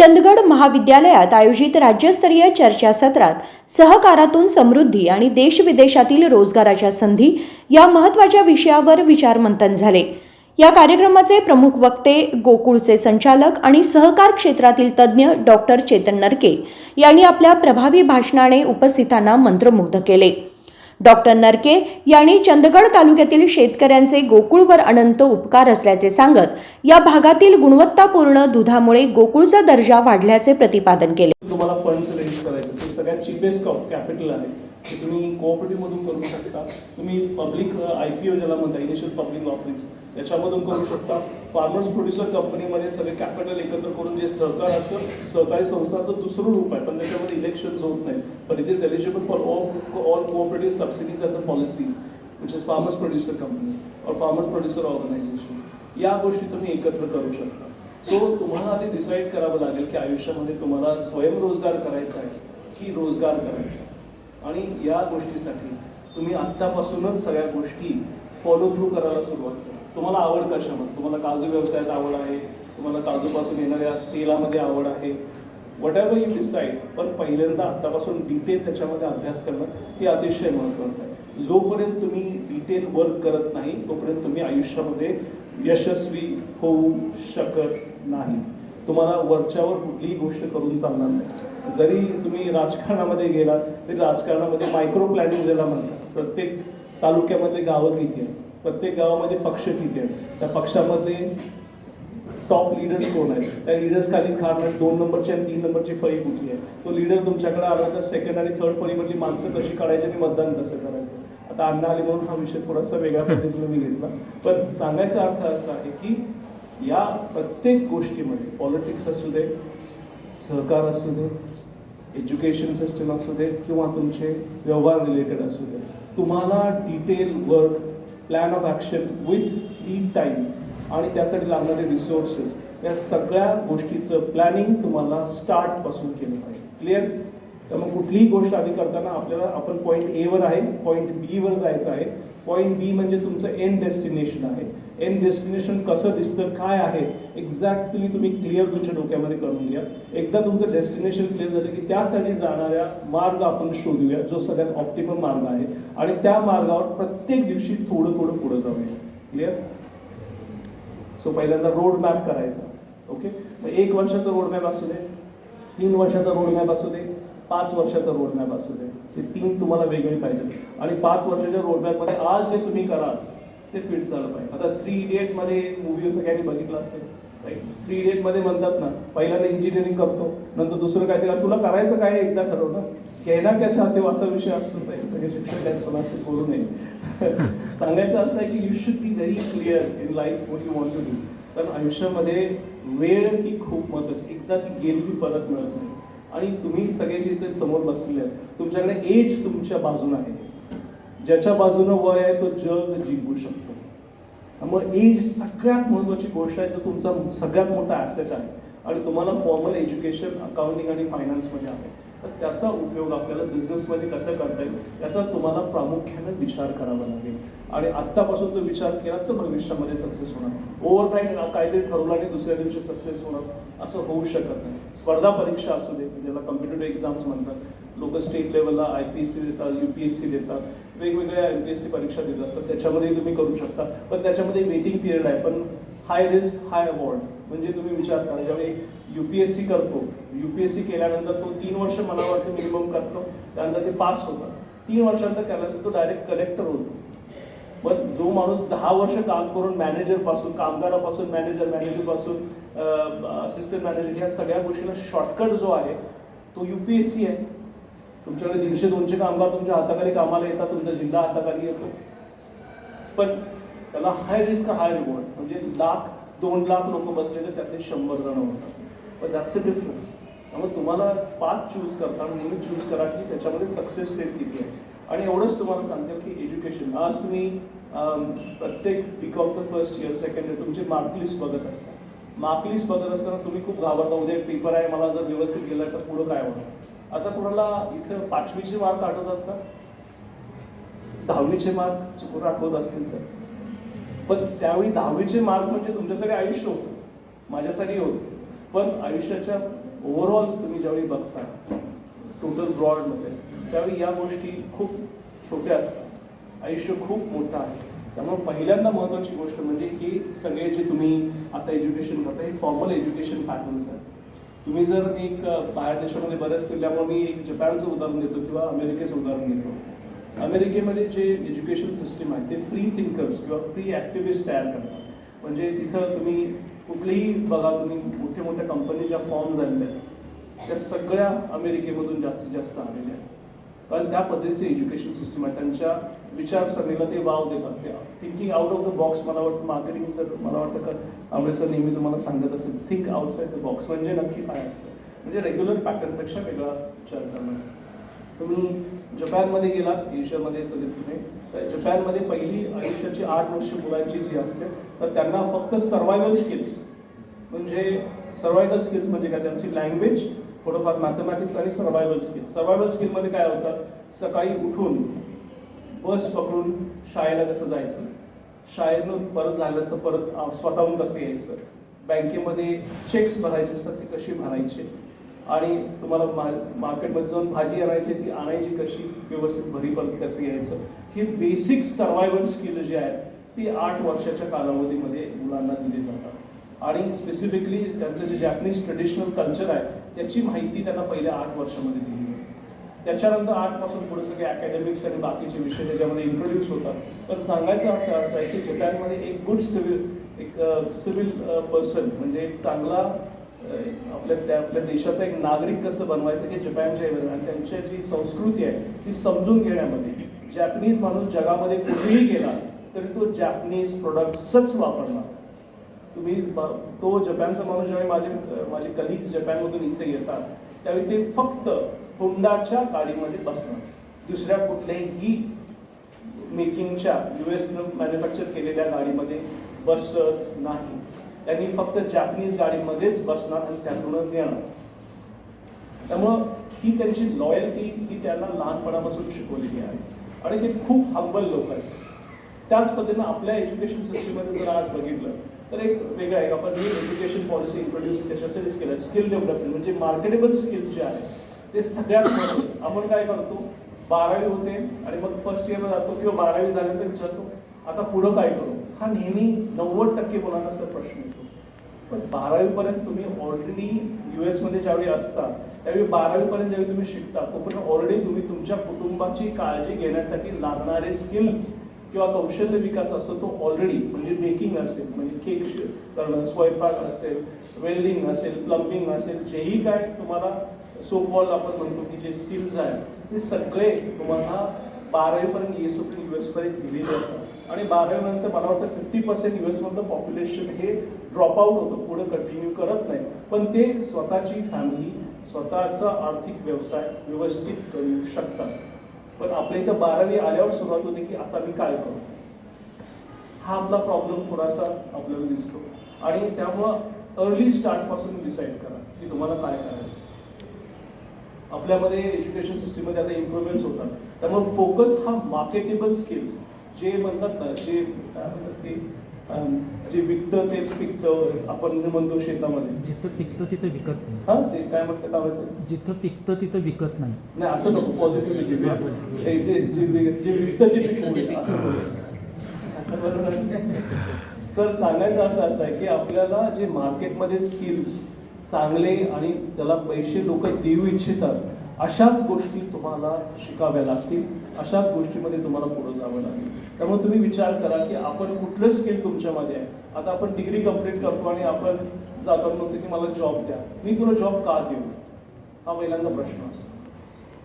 चंदगड महाविद्यालयात आयोजित राज्यस्तरीय चर्चासत्रात सहकारातून समृद्धी आणि देशविदेशातील रोजगाराच्या संधी या महत्त्वाच्या विषयावर विचारमंथन झाले. या कार्यक्रमाचे प्रमुख वक्ते गोकुळचे संचालक आणि सहकार क्षेत्रातील तज्ज्ञ डॉक्टर चेतन नरके यांनी आपल्या प्रभावी भाषणाने उपस्थितांना मंत्रमुग्ध केले. डॉक्टर नरके यांनी चंदगड तालुक्यातील शेतकऱ्यांचे गोकुळवर अनंत उपकार असल्याचे सांगत या भागातील गुणवत्तापूर्ण दुधामुळे गोकुळचा दर्जा वाढल्याचे प्रतिपादन केले. तुम्हाला फंड्स रेज करायचे ते सगळ्यात चीपेस्ट कॅपिटल आहे. ते तुम्ही कोऑपरेटिव्ह मधून करू शकता. तुम्ही पब्लिक आय पी ओ ज्याला म्हणता इनिशियल पब्लिक ऑफरिंग्स त्याच्यामधून करू शकता. फार्मर्स प्रोड्युसर कंपनीमध्ये सगळे कॅपिटल एकत्र करून जे सहकाराचं सहकारी संस्थाचं दुसरं रूप आहे पण त्याच्यामध्ये इलेक्शन्स होत नाही पण it is eligible for all all cooperative subsidies and the policies which is farmers producer company और फार्मर्स प्रोड्युसर ऑर्गनायझेशन या गोष्टी तुम्ही एकत्र करू शकता. सो तुम्हाला आधी डिसाईड करावं लागेल की आयुष्यामध्ये तुम्हाला स्वयंरोजगार करायचा आहे की रोजगार करायचा आहे. आणि या गोष्टीसाठी तुम्ही आत्तापासूनच सगळ्या गोष्टी फॉलो थ्रू करायला सुरुवात करा. तुम्हाला आवड कशामध्ये तुम्हाला काजू व्यवसायात आवड आहे तुम्हाला काजूपासून येणाऱ्या तेलामध्ये आवड आहे. वट एव्हर यू डिसाईड पण पहिल्यांदा आत्तापासून डिटेल त्याच्यामध्ये अभ्यास करणं हे अतिशय महत्त्वाचं आहे. जोपर्यंत तुम्ही डिटेल वर्क करत नाही तोपर्यंत तुम्ही आयुष्यामध्ये यशस्वी होऊ शकत नाही. तुम्हाला वरच्यावर कुठलीही गोष्ट करून चालणार नाही. जरी तुम्ही राजकारणामध्ये गेलात तरी राजकारणामध्ये मायक्रो प्लॅनिंग ज्याला म्हणतात प्रत्येक तालुक्यामध्ये गावं किती आहेत? प्रत्येक गावामध्ये पक्ष किती आहेत? त्या पक्षामध्ये टॉप लीडर्स कोण आहेत? त्या लीडर्स खाली खार दोन नंबरची आणि तीन नंबरची फळी कुठली आहे? तो लीडर तुमच्याकडे आला तर सेकंड आणि थर्ड फळीमधली माणसं कशी काढायची आणि मतदान कसं करायचं? आता अण्णा आले म्हणून हा विषय थोडासा वेगळ्या पद्धतीने मी घेतला. पण सांगायचा अर्थ असा आहे की या प्रत्येक गोष्टीमध्ये पॉलिटिक्स असू दे सहकार असू दे एज्युकेशन सिस्टम असू दे किंवा तुमचे व्यवहार रिलेटेड असू दे तुम्हाला detail work plan of action with lead time आणि त्यासाठी लागणारे रिसोर्सेस या सगळ्या गोष्टीचं प्लॅनिंग तुम्हाला स्टार्टपासून केलं पाहिजे. क्लिअर तर मग कुठलीही गोष्ट आधी करताना आपल्याला आपण पॉईंट एवर आहे पॉईंट बीवर जायचं आहे. पॉईंट बी म्हणजे तुमचं एंड डेस्टिनेशन आहे. एंड डेस्टिनेशन कसं दिसतं काय आहे एक्झॅक्टली तुम्ही क्लिअर तुमच्या डोक्यामध्ये करून घ्या. एकदा तुमचं डेस्टिनेशन क्लिअर झालं की त्यासाठी जाणाऱ्या मार्ग आपण शोधूया जो सगळ्यात ऑप्टिमम मार्ग आहे. आणि त्या मार्गावर प्रत्येक दिवशी थोडं थोडं पुढे जाऊया. क्लिअर सो पहिल्यांदा रोड मॅप करायचा. ओके मग एक वर्षाचा रोड मॅप असू दे तीन वर्षाचा रोड मॅप असू दे पाच वर्षाचा रोड मॅप असू दे. ते तीन तुम्हाला वेगळे पाहिजे आणि पाच वर्षाच्या रोड मॅपमध्ये आज जे तुम्ही कराल ते फिट झालं पाहिजे. आता थ्री इडियटमध्ये मूवी सगळ्यांनी बघितलं असेल राईट थ्री इडियटमध्ये म्हणतात ना पहिल्यांदा इंजिनिअरिंग करतो नंतर दुसरं काय ते तुला करायचं काय एकदा ठरवलं ना. कहना क्या हो असा विषय असतो तर सगळे शिक्षक काय तुला असे करू नये. सांगायचं असं आहे की you should be very clear in life what you want to do कारण आयुष्यामध्ये वेळ ही खूप महत्वाची एकदा ती गेली की परत मिळत नाही. आणि तुम्ही सगळे जे इथे समोर बसलेले आहेत. तुमच्याकडे एज तुमच्या बाजून आहे. ज्याच्या बाजूनं वय आहे तो जग जिंकू शकतो. त्यामुळे एज सगळ्यात महत्त्वाची गोष्ट आहे जो तुमचा सगळ्यात मोठा ॲसेट आहे. आणि तुम्हाला फॉर्मल एज्युकेशन अकाउंटिंग आणि फायनान्समध्ये आहे. तर त्याचा उपयोग आपल्याला बिझनेसमध्ये कसा करता येईल याचा तुम्हाला प्रामुख्याने विचार करावा लागेल. आणि आत्तापासून तो विचार केला तर भविष्यामध्ये सक्सेस होणार. ओव्हरनाईट काहीतरी ठरवलं आणि दुसऱ्या दिवशी सक्सेस होणार असं होऊ शकत नाही. स्पर्धा परीक्षा असू दे ज्याला कम्पिटेटिव्ह एक्झाम्स म्हणतात. लोक स्टेट लेवलला आय पी एस सी देतात यू पी एस सी देतात. वेगवेगळ्या एम पी एस सी परीक्षा देत असतात. त्याच्यामध्ये तुम्ही करू शकता. पण त्याच्यामध्ये वेटिंग पिरियड आहे. पण हाय रिस्क हाय अवॉर्ड म्हणजे तुम्ही विचार करा. ज्यावेळी यू पी एस सी करतो. यू पी एस सी केल्यानंतर तो तीन वर्ष मला वाटतं मिनिमम करतो. त्यानंतर ते पास होतात. तीन वर्षानंतर केल्यानंतर तो डायरेक्ट कलेक्टर होतो. पण जो माणूस दहा वर्ष काम करून मॅनेजरपासून कामगारापासून मॅनेजर मॅनेजरपासून असिस्टंट मॅनेजर ह्या सगळ्या गोष्टीला शॉर्टकट जो आहे तो यू पी एस सी आहे. तुमच्याकडे दीडशे दोनशे कामगार तुमच्या हाताखाली कामाला येतात तुमचा जिल्हा हाताखाली येतो. पण त्याला हाय रिस्क हाय रिवॉर्ड म्हणजे लाख दोन लाख लोक बसले तर त्यातले शंभर जण होतात. पण दॅट्स अ डिफरन्स त्यामुळे तुम्हाला पाच चूज करताना नेहमी चूज करा की त्याच्यामध्ये सक्सेस रेट किती आहे. आणि एवढंच तुम्हाला सांगेल की एज्युकेशन आज तुम्ही प्रत्येक बीकॉमचं फर्स्ट इयर सेकंड इयर तुमची मार्कलिस्ट बघत असता. मार्कलिस्ट बघत असताना तुम्ही खूप घाबरता उद्या पेपर आहे मला जर व्यवस्थित गेलं तर पुढं काय होणार? आता कुणाला इथं पाचवीचे मार्क आठवतात का? दहावीचे मार्क चुकून आठवत असतील तर. पण त्यावेळी दहावीचे मार्क म्हणजे तुमच्यासाठी आयुष्य होतं. माझ्यासाठी होतं. पण आयुष्याच्या ओव्हरऑल तुम्ही ज्यावेळी बघता टोटल ब्रॉडमध्ये त्यावेळी या गोष्टी खूप छोट्या असतात. आयुष्य खूप मोठं आहे. त्यामुळे पहिल्यांदा महत्त्वाची गोष्ट म्हणजे की सगळे जे तुम्ही आता एज्युकेशन करता हे फॉर्मल एज्युकेशन पॅटर्न्स आहेत. तुम्ही जर एक बाहेर देशामध्ये बऱ्याच फिरल्यामुळे मी एक जपानचं उदाहरण देतो किंवा अमेरिकेचं उदाहरण देतो. अमेरिकेमध्ये जे एज्युकेशन सिस्टम आहे ते फ्री थिंकर्स किंवा फ्री ॲक्टिव्हिस्ट तयार करतात. म्हणजे तिथं तुम्ही कुठलेही बघा तुम्ही मोठ्या मोठ्या कंपनीच्या फॉर्म झालेल्या आहेत त्या सगळ्या अमेरिकेमधून जास्तीत जास्त आलेल्या आहेत. कारण त्या पद्धतीचे एज्युकेशन सिस्टम आहे. त्यांच्या विचारसरणीला ते वाव देतात. ते thinking out of the box मला वाटतं. मार्केटिंग सर मला वाटतं का आंबे सर नेहमी तुम्हाला सांगत असेल थिंक आउटसाईड द बॉक्स म्हणजे नक्की काय असतं? म्हणजे रेग्युलर पॅटर्नपेक्षा वेगळा विचार करणं तुम्ही जपानमध्ये गेलात एशियामध्ये सगळे तुम्ही जपानमध्ये पहिली आयुष्याची आठ वर्ष मुलांची जी असते तर त्यांना फक्त सर्वायवल स्किल्स म्हणजे सर्वायवल स्किल्स म्हणजे काय? त्यांची लँग्वेज थोडंफार मॅथमॅटिक्स आणि सर्वायवल स्किल सर्वायवल स्किलमध्ये काय होतात सकाळी उठून बस पकडून शाळेला कसं जायचं? शाळेतून परत झालं तर परत स्वतःहून कसं यायचं? बँकेमध्ये चेक्स भरायचे असतात ते कसे भरायचे? आणि तुम्हाला मा मार्केटमध्ये जाऊन भाजी आणायची ती आणायची कशी? व्यवस्थित भरीपती कसं यायचं ही बेसिक सर्वायवल स्किल जी आहे ती आठ वर्षाच्या कालावधीमध्ये मुलांना दिली जातात. आणि स्पेसिफिकली त्यांचं जे जॅपनीज ट्रेडिशनल कल्चर आहे त्याची माहिती त्यांना पहिल्या आठ वर्षामध्ये दिली जाते त्याच्यानंतर आठपासून पुढे सगळे अकॅडमिक्स आणि बाकीचे विषय त्याच्यामध्ये इंट्रोड्यूस होतात. पण सांगायचा अर्थ असा आहे की जपानमध्ये एक गुड सिव्हिल एक सिव्हिल पर्सन म्हणजे एक चांगला आपल्या त्या आपल्या देशाचं एक नागरिक कसं बनवायचं हे जपानच्या आणि त्यांच्या जी संस्कृती आहे ती समजून घेण्यामध्ये जॅपनीज माणूस जगामध्ये कुठेही गेला तरी तो जॅपनीज प्रोडक्ट्सच वापरणार. तुम्ही तो जपानचा माणूस ज्यावेळी माझे माझे कलिग्स जपानमधून इथे येतात त्यावेळी ते फक्त हुंडाच्या गाडीमध्ये बसणार. दुसऱ्या कुठल्याही मेकिंगच्या यू एसनं मॅन्युफॅक्चर केलेल्या गाडीमध्ये बसत नाही. त्यांनी फक्त जॅपनीज गाडीमध्येच बसणार आणि त्यातूनच येणार. त्यामुळं ही त्यांची लॉयल्टी ही त्यांना लहानपणापासून शिकवलेली आहे. आणि ते खूप हंबल लोक आहेत. त्याच पद्धतीनं आपल्या एज्युकेशन सिस्टीममध्ये जर आज बघितलं तर एक वेगळं आहे. आपण न्यू एज्युकेशन पॉलिसी इंट्रोड्यूस त्याच्यासाठीच केलं स्किल डेव्हलपमेंट म्हणजे मार्केटेबल स्किल जे आहे ते सगळ्यात आपण काय करतो? बारावी होते आणि मग फर्स्ट इयरला जातो किंवा बारावी झाल्यानंतर विचारतो आता पुढं काय करू? हा नेहमी नव्वद टक्के मुलांना सर प्रश्न येतो. पण बारावीपर्यंत तुम्ही ऑलरेडी यू एसमध्ये ज्यावेळी असता त्यावेळी बारावीपर्यंत ज्यावेळी तुम्ही शिकता तोपर्यंत ऑलरेडी तुम्ही तुमच्या कुटुंबाची काळजी घेण्यासाठी लागणारे स्किल्स किंवा कौशल्य विकास असतो तो ऑलरेडी म्हणजे बेकिंग असेल म्हणजे केक करणं स्वयंपाक असेल वेल्डिंग असेल प्लंबिंग असेल जेही काय तुम्हाला सोपवॉल आपण म्हणतो की जे स्किल्स आहेत ते सगळे तुम्हाला बारावीपर्यंत येसोपर्यंत यू एसपर्यंत दिलेले असतात आणि बारावीनंतर मला वाटतं फिफ्टी पर्सेंट यू एसमधलं पॉप्युलेशन हे ड्रॉपआउट होतं पुढे कंटिन्यू करत नाही. पण ते स्वतःची फॅमिली स्वतःचा आर्थिक व्यवसाय व्यवस्थित करू शकतात. पण आपल्या इथं बारावी आल्यावर सुरुवात होते की आता मी काय करू? हा आपला प्रॉब्लेम थोडासा आपल्याला दिसतो. आणि त्यामुळं अर्ली स्टार्टपासून डिसाईड करा की तुम्हाला काय करायचं. आपल्यामध्ये एज्युकेशन सिस्टीममध्ये आता इम्प्रुव्हमेंट्स होतात. त्यामुळे फोकस हा मार्केटेबल स्किल्स जे म्हणतात ना जे काय म्हणतात ते जे विकतं ते पिकतं आपण जे म्हणतो शेतामध्ये. जिथं पिकतं तिथं विकत नाही. हा ते काय म्हणतात आवाज जिथं पिकतं तिथं विकत नाही. नाही असं नको पॉझिटिव्ह जे जे विकतं ते असं बोलायचं? सर सांगायचा अर्थ असा आहे की आपल्याला जे मार्केटमध्ये स्किल्स चांगले आणि त्याला पैसे लोक देऊ इच्छितात अशाच गोष्टी तुम्हाला शिकाव्या लागतील अशाच गोष्टीमध्ये तुम्हाला पुढे जावं लागेल. त्यामुळे तुम्ही विचार करा की आपण कुठलं स्किल तुमच्यामध्ये आहे? आता आपण डिग्री कंप्लीट करतो आणि आपण जातो म्हणतो की मला जॉब द्या. मी तुला जॉब का देऊ? हा पहिल्यांदा प्रश्न असतो.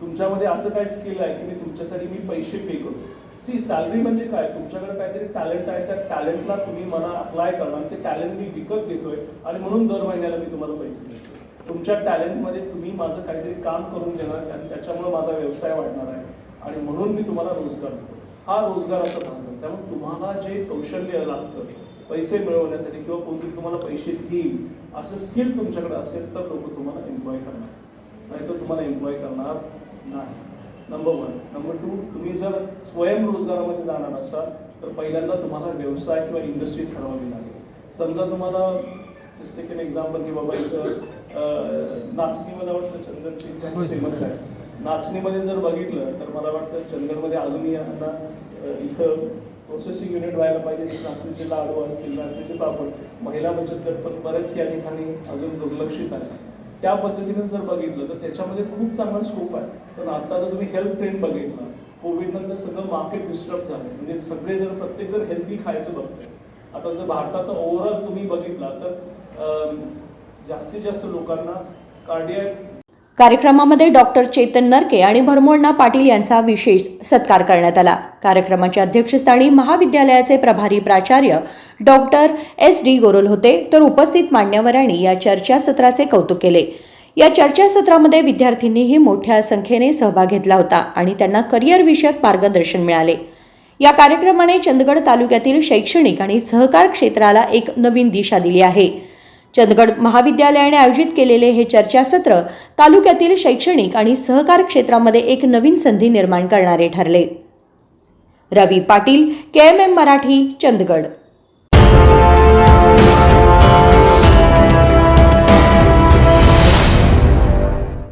तुमच्यामध्ये असं काय स्किल आहे की मी तुमच्यासाठी मी पैसे पे करतो सी सॅलरी म्हणजे काय? तुमच्याकडे काहीतरी टॅलेंट आहे त्या टॅलेंटला तुम्ही मला अप्लाय करणार ते टॅलेंट मी विकत घेतोय आणि म्हणून दर महिन्याला मी तुम्हाला पैसे देतो तुमच्या टॅलेंटमध्ये तुम्ही माझं काहीतरी काम करून देणार आणि त्याच्यामुळे माझा व्यवसाय वाढणार आहे. आणि म्हणून मी तुम्हाला रोजगार देतो. हा रोजगाराचा भाग आहे त्यामुळे तुम्हाला जे कौशल्य लागतं पैसे मिळवण्यासाठी किंवा कोणतरी तुम्हाला पैसे देईल असं स्किल तुमच्याकडे असेल तर लोक तुम्हाला एम्प्लॉय करणार. नाहीतर तुम्हाला एम्प्लॉय करणार नाही. नंबर वन नंबर टू तुम्ही जर स्वयंरोजगारामध्ये जाणार असाल तर पहिल्यांदा तुम्हाला व्यवसाय किंवा इंडस्ट्री ठरवावी लागेल. समजा तुम्हाला सेकंड एक्झाम्पल की बाबा इथं नाचणी मला वाटतं चंदनची. फेमस आहे? नाचणीमध्ये जर बघितलं तर मला वाटतं चंदनमध्ये अजूनही यांना अं, इथं प्रोसेसिंग युनिट व्हायला पाहिजे नाचणीचे लाडू असतील नाचणीचे पापड महिला बचत गट पण बरेच या ठिकाणी अजून दुर्लक्षित आहे त्या पद्धतीने जर बघितलं तर त्याच्यामध्ये खूप चांगला स्कोप आहे. पण आता जर तुम्ही हेल्थ ट्रेंड बघितलं कोविड नंतर सगळं मार्केट डिस्टर्ब झालं म्हणजे सगळे जर प्रत्येक जण हेल्दी खायचं बघतोय. आता जर भारताचा ओव्हरऑल तुम्ही बघितला तर जास्तीत जास्त लोकांना कार्डियक कार्यक्रमामध्ये डॉक्टर चेतन नरके आणि भरमोडना पाटील यांचा विशेष सत्कार करण्यात आला. कार्यक्रमाच्या अध्यक्षस्थानी महाविद्यालयाचे प्रभारी प्राचार्य डॉक्टर एस डी गोरोल होते. तर उपस्थित मान्यवरांनी या चर्चासत्राचे कौतुक केले. या चर्चासत्रामध्ये विद्यार्थ्यांनीही मोठ्या संख्येने सहभाग घेतला होता आणि त्यांना करिअरविषयक मार्गदर्शन मिळाले. या कार्यक्रमाने चंदगड तालुक्यातील शैक्षणिक आणि सहकार क्षेत्राला एक नवीन दिशा दिली आहे. चंदगड महाविद्यालयाने आयोजित केलेले हे चर्चासत्र तालुक्यातील शैक्षणिक आणि सहकार क्षेत्रामध्ये एक नवीन संधी निर्माण करणारे ठरले. Ravi Patil K M M Marathi Chandgad.